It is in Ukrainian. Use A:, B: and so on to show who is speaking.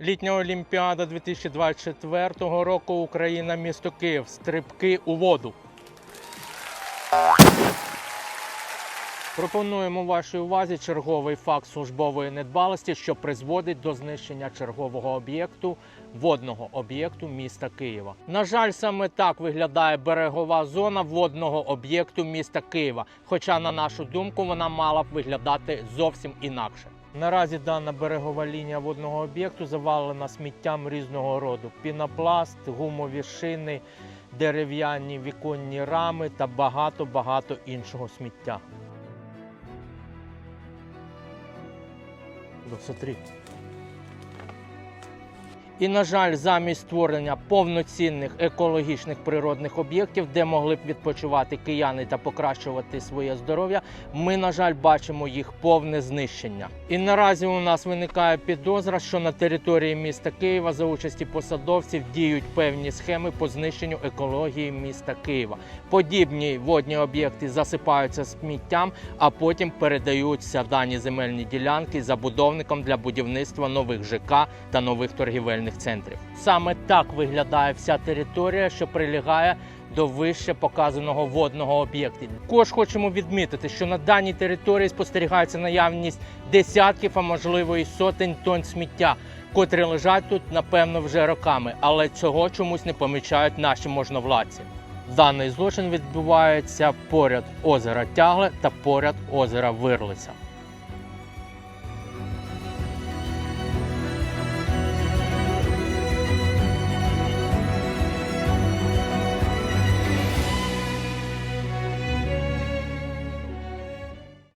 A: Літня Олімпіада 2024 року Україна, місто Київ. Стрибки у воду. Пропонуємо вашій увазі черговий факт службової недбалості, що призводить до знищення чергового об'єкту водного об'єкту міста Києва. На жаль, саме так виглядає берегова зона водного об'єкту міста Києва. Хоча, на нашу думку, вона мала б виглядати зовсім інакше. Наразі дана берегова лінія водного об'єкту завалена сміттям різного роду: пінопласт, гумові шини, дерев'яні віконні рами та багато багато іншого сміття. Ну, смотри. І, на жаль, замість створення повноцінних екологічних природних об'єктів, де могли б відпочивати кияни та покращувати своє здоров'я, ми, на жаль, бачимо їх повне знищення. І наразі у нас виникає підозра, що на території міста Києва за участі посадовців діють певні схеми по знищенню екології міста Києва. Подібні водні об'єкти засипаються сміттям, а потім передаються дані земельні ділянки забудовникам для будівництва нових ЖК та нових торгівельних центрів. Саме так виглядає вся територія, що прилягає до вище показаного водного об'єкту. Також хочемо відмітити, що на даній території спостерігається наявність десятків, а можливо і сотень тонн сміття, котрі лежать тут, напевно, вже роками, але цього чомусь не помічають наші можновладці. Даний злочин відбувається поряд озера Тягле та поряд озера Вирлиця.